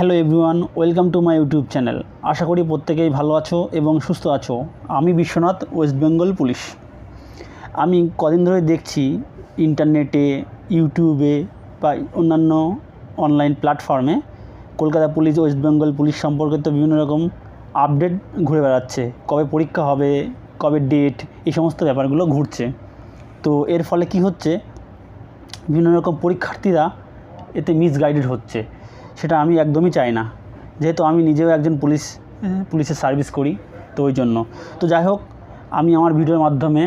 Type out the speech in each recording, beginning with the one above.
Hello everyone, welcome to my YouTube channel. আশা করি প্রত্যেকেই ভালো আছো এবং সুস্থ আছো। আমি বিশ্বনাথ, ওয়েস্ট বেঙ্গল পুলিশ। আমি কদিন ধরে দেখছি ইন্টারনেটে, ইউটিউবে বা অন্যান্য অনলাইন প্ল্যাটফর্মে Kolkata police, West Bengal police সম্পর্কিত বিভিন্ন রকম আপডেট ঘুরে বেড়াচ্ছে। কবে পরীক্ষা হবে, কবে ডেট এই সমস্ত ব্যাপারগুলো ঘুরছে। তো এর ফলে কি হচ্ছে? বিভিন্ন রকম পরীক্ষার্থীরা এতে মিসগাইডেড হচ্ছে। সেটা আমি একদমই চাই না। যেহেতু আমি নিজেও একজন পুলিশ, পুলিশের সার্ভিস করি, তো ওই জন্য। তো যাই হোক, আমি আমার ভিডিওর মাধ্যমে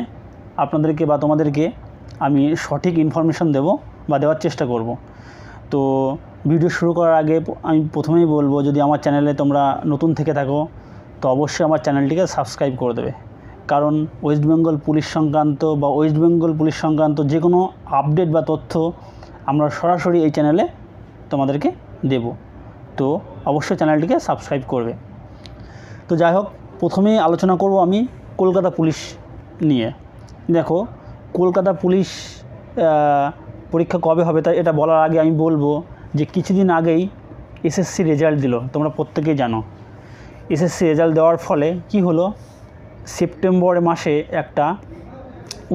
আপনাদেরকে বা তোমাদেরকে আমি সঠিক ইনফরমেশন দেব বা দেওয়ার চেষ্টা করব। তো ভিডিও শুরু করার আগে আমি প্রথমেই বলব, যদি আমার চ্যানেলে তোমরা নতুন থেকে থাকো, তো অবশ্যই আমার চ্যানেলটিকে সাবস্ক্রাইব করে দেবে। কারণ ওয়েস্ট বেঙ্গল পুলিশ সংক্রান্ত বা ওয়েস্ট বেঙ্গল পুলিশ সংক্রান্ত যে কোনো আপডেট বা তথ্য আমরা সরাসরি এই চ্যানেলে তোমাদেরকে দেব। তো অবশ্যই চ্যানেলটিকে সাবস্ক্রাইব করবে। তো যাই হোক, প্রথমেই আলোচনা করব আমি কলকাতা পুলিশ নিয়ে। দেখো, কলকাতা পুলিশ পরীক্ষা কবে হবে তাই এটা বলার আগে আমি বলব যে কিছুদিন আগেই এসএসসি রেজাল্ট দিল, তোমরা প্রত্যেকেই জানো। এসএসসি রেজাল্ট দেওয়ার ফলে কি হলো? সেপ্টেম্বর মাসে একটা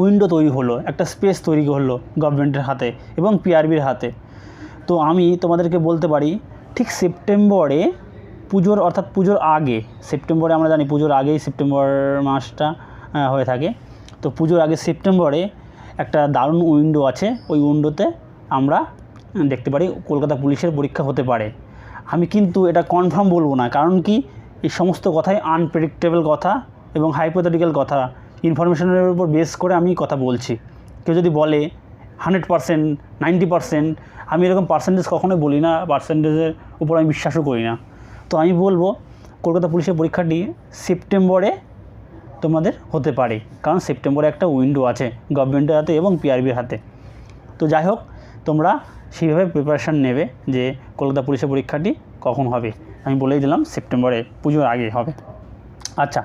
উইন্ডো তৈরি হলো, একটা স্পেস তৈরি হলো গভর্নমেন্টের হাতে এবং পিআরবির হাতে। তো আমি তোমাদেরকে বলতে পারি, ঠিক সেপ্টেম্বরে পুজোর, অর্থাৎ পুজোর আগে, সেপ্টেম্বরে আমরা জানি পুজোর আগেই সেপ্টেম্বর মাসটা হয়ে থাকে। তো পুজোর আগে সেপ্টেম্বরে একটা দারুণ উইন্ডো আছে, ওই উইন্ডোতে আমরা দেখতে পারি কলকাতা পুলিশের পরীক্ষা হতে পারে। আমি কিন্তু এটা কনফার্ম বলব না, কারণ কি এই সমস্ত কথাই আনপ্রেডিক্টেবল কথা এবং হাইপোথেটিক্যাল কথা। ইনফরমেশনের উপর বেস করে আমি কথা বলছি। কেউ যদি বলে হান্ড্রেড পারসেন্ট, নাইনটি পারসেন্ট, আমি এরকম পার্সেন্টেজ কখনোই বলি না পার্সেন্টেজের উপর আমি বিশ্বাসও করি না। তো আমি বলব, কলকাতা পুলিশের পরীক্ষাটি সেপ্টেম্বরে তোমাদের হতে পারে, কারণ সেপ্টেম্বরে একটা উইন্ডো আছে গভর্নমেন্টের হাতে এবং পিআরবির হাতে। তো যাই হোক, তোমরা সেইভাবে প্রিপারেশান নেবে যে কলকাতা পুলিশের পরীক্ষাটি কখন হবে। আমি বলেই দিলাম, সেপ্টেম্বরে পুজোর আগে হবে। আচ্ছা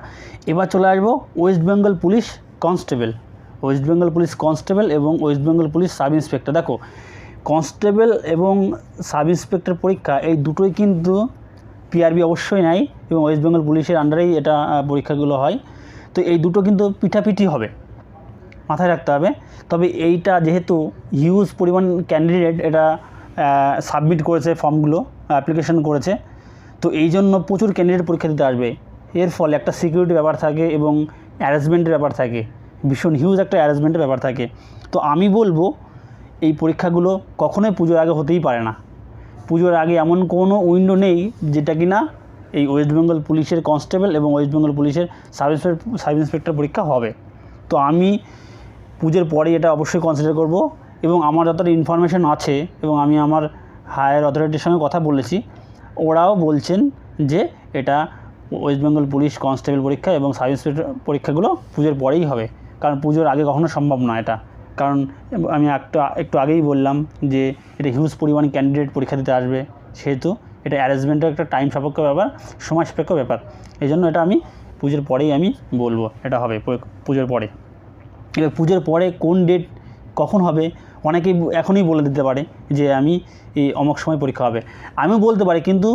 এবার চলে আসব West Bengal police constable West Bengal police constable এবং West Bengal police sub inspector দেখো কনস্টেবল এবং সাব ইন্সপেক্টর পরীক্ষা, এই দুটোই কিন্তু পিআরবি অবশ্যই নাই এবং ওয়েস্ট বেঙ্গল পুলিশের আন্ডারেই এটা পরীক্ষাগুলো হয়। তো এই দুটো কিন্তু পিঠাপিঠি হবে, মাথায় রাখতে হবে। তবে এইটা যেহেতু হিউজ পরিমাণ ক্যান্ডিডেট এটা সাবমিট করেছে ফর্মগুলো অ্যাপ্লিকেশন করেছে, তো এই জন্য প্রচুর ক্যান্ডিডেট পরীক্ষা দিতে আসবে। এর ফলে একটা সিকিউরিটি ব্যাপার থাকে এবং অ্যারেঞ্জমেন্টের ব্যাপার থাকে। ভীষণ হিউজ একটা অ্যারেঞ্জমেন্টের ব্যাপার থাকে। তো আমি বলব, এই পরীক্ষাগুলো কখনোই পুজোর আগে হতেই পারে না। পুজোর আগে এমন কোনো উইন্ডো নেই যেটা কি না এই ওয়েস্ট বেঙ্গল পুলিশের কনস্টেবল এবং ওয়েস্ট বেঙ্গল পুলিশের সাব ইন্সপেক্টর সাব ইন্সপেক্টর পরীক্ষা হবে। তো আমি পুজোর পরে এটা অবশ্যই কনসিডার করব এবং আমার যতটা ইনফরমেশন আছে এবং আমি আমার হায়ার অথরিটির সঙ্গে কথা বলেছি, ওরাও বলছেন যে এটা ওয়েস্ট বেঙ্গল পুলিশ কনস্টেবল পরীক্ষা এবং সাব ইন্সপেক্টর পরীক্ষাগুলো পুজোর পরেই হবে। কারণ পুজোর আগে কখনো সম্ভব নয় এটা। কারণ আমি একটু একটু আগেই বললাম যে এটা হিউজ পরিমাণ ক্যান্ডিডেট পরীক্ষা দিতে আসবে। সেহেতু এটা অ্যারেঞ্জমেন্টের একটা টাইম সাপেক্ষ ব্যাপার, সময় সাপেক্ষ ব্যাপার। এই জন্য এটা আমি পুজোর পরেই আমি বলব, এটা হবে পুজোর পরে। এবার পুজোর পরে কোন ডেট কখন হবে অনেকেই এখনই বলে দিতে পারে যে আমি এই অমক সময় পরীক্ষা হবে। আমিও বলতে পারি, কিন্তু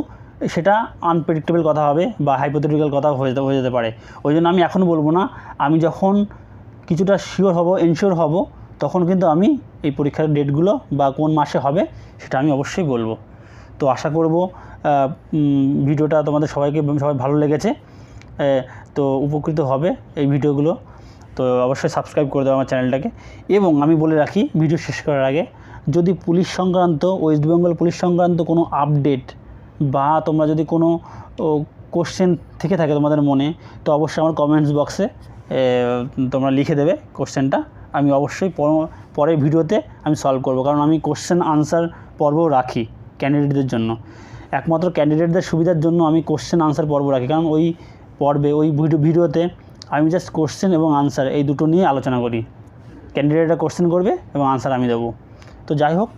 সেটা আনপ্রেডিক্টেবল কথা হবে বা হাইপোথেটিক্যাল কথা হয়ে যেতে হয়ে যেতে পারে। ওই জন্য আমি এখনও বলব না, আমি যখন কিছুটা শিওর হব এনশিওর হব, তখন কিন্তু আমি এই পরীক্ষার ডেটগুলো বা কোন মাসে হবে সেটা আমি অবশ্যই বলব। তো আশা করব ভিডিওটা তোমাদের সবাইকে, সবাই ভালো লেগেছে তো উপকৃত হবে এই ভিডিওগুলো। তো অবশ্যই সাবস্ক্রাইব করে দেবো আমার চ্যানেলটাকে এবং আমি বলে রাখি ভিডিও শেষ করার আগে, যদি পুলিশ সংক্রান্ত ওয়েস্ট বেঙ্গল পুলিশ সংক্রান্ত কোনো আপডেট বা তোমরা যদি কোনো কোশ্চেন থেকে থাকে তোমাদের মনে, তো অবশ্যই আমার কমেন্টস বক্সে তোমরা লিখে দেবে কোশ্চেনটা। আমি অবশ্যই পর- পরের ভিডিওতে আমি সলভ করব, কারণ আমি কোশ্চেন আনসার পর্বও রাখি ক্যান্ডিডেটদের জন্য। একমাত্র ক্যান্ডিডেটদের সুবিধার জন্য আমি কোশ্চেন আনসার পর্ব রাখি, কারণ ওই পর্বে, ওই ভিডিও ভিডিওতে আমি জাস্ট কোশ্চেন এবং আনসার এই দুটো নিয়ে আলোচনা করি। ক্যান্ডিডেটরা কোশ্চেন করবে এবং আনসার আমি দেবো। তো যাই হোক,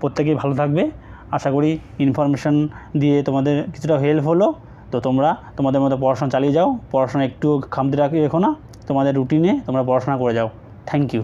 প্রত্যেকেই ভালো থাকবে। আশা করি ইনফরমেশন দিয়ে তোমাদের কিছুটা হেল্প হলো। তো তোমরা তোমাদের মতো পড়াশোনা চালিয়ে যাও, পড়াশোনা একটু খামতি রাখি রেখো না তোমাদের রুটিনে তোমরা পড়াশোনা করে যাও। Thank you